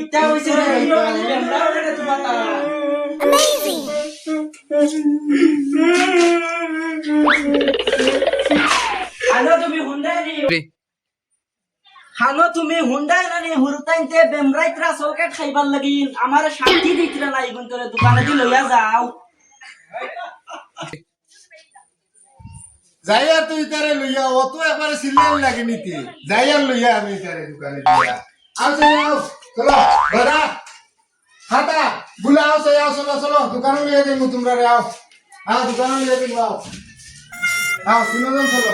কিতা হইছে রে রে হানো তুমি হুন্ডাই নি হানো তুমি হুন্ডাই না নি হুরতাইতে খাইবার লাগি আমার শান্তি দিতরা নাই গুন তোরে দোকানে দি লইয়া যাও যাই আর তুই তারে লইয়া অত একবারে সিলিয়ান লাগে নিতি যাই আর লইয়া আমি তারে দোকানে দিয়া આવશે આવશે ચલો બધા હાતા ગુલા આવશે આવશે ચલો દુકાનો લઈ જઈ હું તુમરા રે આવ હા દુકાનો લઈ જઈ આવ આવ સુનો ચલો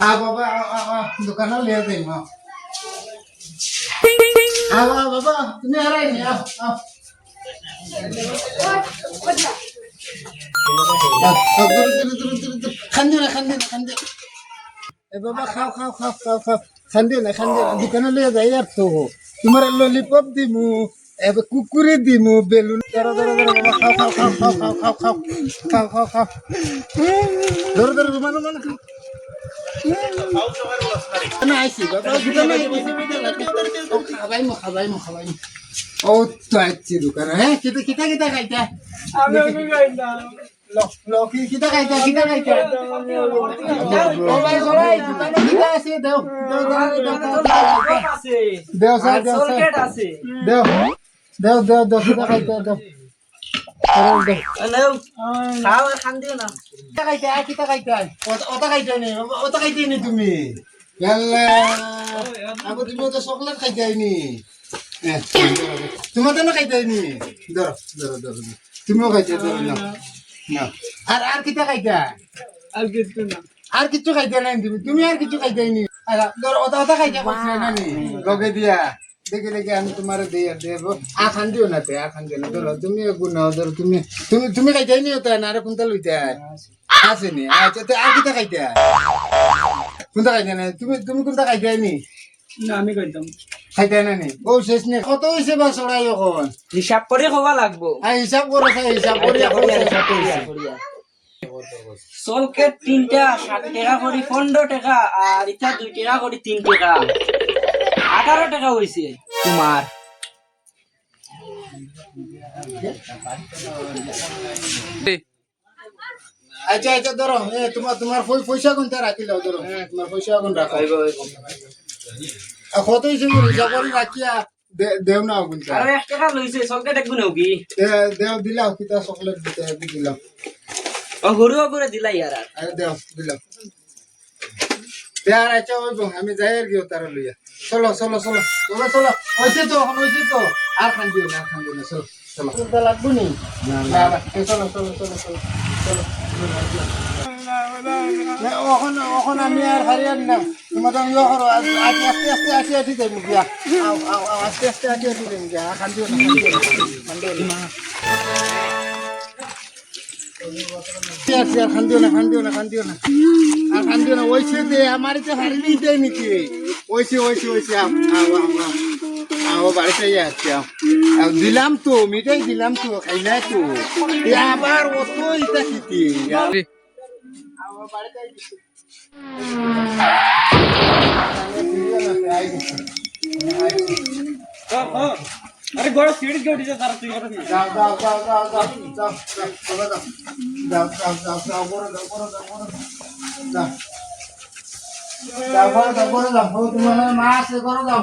આ બાબા આ દુકાનો લઈ જઈ આવ આવ આવ બાબા તમે હરાય ને આવ આવ બધા নি আও আও খান্দি না খান্দি না, খান্দি। এ বাবা, খাও খাও খাও খাও খাও। খান্দি না খান্দি না, দোকানে লিয়ে যাই আর তো। তোমার ললিপপ দিমু এবার কুকুরে দিমু, বেলুন। ধরো ধরো ধরো, বাবা, খাও খাও খাও খাও খাও খাও খাও। খাও খাও খাও। ধরো ধরো রুমান রুমান খাও। খাবাই মো খাবাই মো খাবাই ও তো আইছি দোকানে হ্যাঁ কিতা কিতা কিতা খাইতা? আমি আমি গাইনা দেও দেও দেও কিতা খাইতে দেও তুমি চকলেট খাইতে আইনি তোমার খাইতে আইনি ধরো ধরো ধরো তুমিও খাইতে আর আর কিতা খাইতা? আর কিছু না। আর কিছু খাইতে নাই তুমি। তুমি আর কিছু খাইতে নি আর ধর ওটা ওটা খাইতে পারছি না নি লগে দিয়া। দেখে দেখে আমি তোমার দিয়ে দেব। আ খান দিও না তে আ খান দিও না। ধরো তুমি গুনাও ধরো তুমি তুমি তুমি খাইতে নি ওটা না আর কোনটা লইতে? আছে নি? আচ্ছা তে আর খাইতে? কোনটা খাইতে না তুমি তুমি কোনটা খাইতে নি? না আমি কইতাম খাইতে না নি ও শেষ নে কত হইছে বা সরাই এখন হিসাব করে খাওয়া লাগবো। আ হিসাব করো হিসাব করি এখন চলকে তিনটা ষাট টাকা করি পনেরো টাকা আর ইটা দুই টাকা করি তিন টাকা। আঠারো টাকা হয়েছে তোমার আচ্ছা আচ্ছা ধরো। এ তোমার তোমার পয়- পয়সা কোনটা রাখি লাও ধরো। হ্যাঁ তোমার পয়সা কোন রাখো কত হয়েছে হিসাব করে রাখিয়া দেও না কোনটা আর এক টাকা লইছে চলকে দেখব নাকি দে- দেও দিলাও কিতা চকলেট দিতে দিলাম ও গরু করে দিলা ইয়ার আর আরে দেও দিলাম দেয়ার আচ্ছা হইব আমি যাই আর কি তারা লইয়া চলো চলো চলো চলো চলো হয়েছে তো এখন হয়েছে তো আর খান দিও না খান দিও না চলো চলো চলো লাগবো নি না না চলো চলো চলো চলো চলো না, ওখন ওখন আমি আর হারিয়ার না তোমার তো ইয়ে করো আস্তে আস্তে আসি আসি যাই গিয়া আস্তে আস্তে আসি আসি যাই গিয়া খান দিও না খান দিও না আর খান দিও না খান দিও না খান দিও না। আর খান দিও না ওইছে দে আমার তো হারিয়ে দেয় নাকি? বাড়িতে যাচ্ছি আও আও দিলাম তো মিঠাই দিলাম তো খাইলা তো। আবার অত ইটা খেতে গড় সিঁড়ি কেউ দিছে তারা তুই কথা যাও যাও যাও যাও যাও যাও যাও বাবা যাও। যাও যাও যাও যাও বড় যাও বড় যাও বড় যাও। যাও। বড় যাও বড় যাও। ও তোমার মা আছে করো যাও।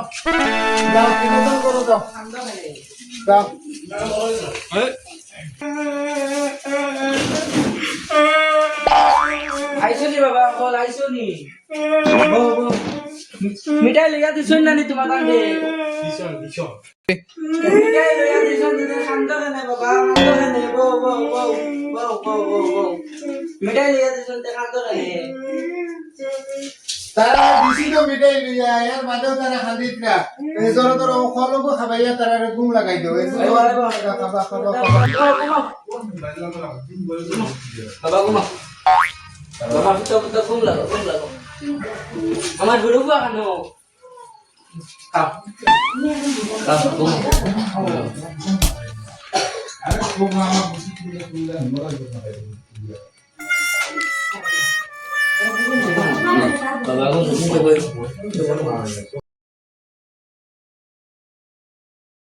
যাও কীরকম করো যাও। যাও। আইসো নি বাবা বল আইসো নি বউ, বউ। মিঠাই লইয়া দিছো না নি তোমার কাছে মিঠাই লইয়া দিছো দিনে শান্ত কেনে বাবা শান্ত কেনে বউ বউ বউ বউ বউ বউ বউ মিঠাই লইয়া দিছো তে শান্ত কেনে তারা দিছি তো মিঠাই লইয়া ইয়ার বাদেও তারা খান্দিত না। এই ধরো ধরো খলকো খাবাইয়া তারা গুম লাগাই দিও। এই খাবা খাবা খাবা খাবা। বাবা ঘুমা বাবা ফুটা ঘুম লাগো ঘুম লাগো। আমার হুরুবা কেন কাপ কাপ বাবা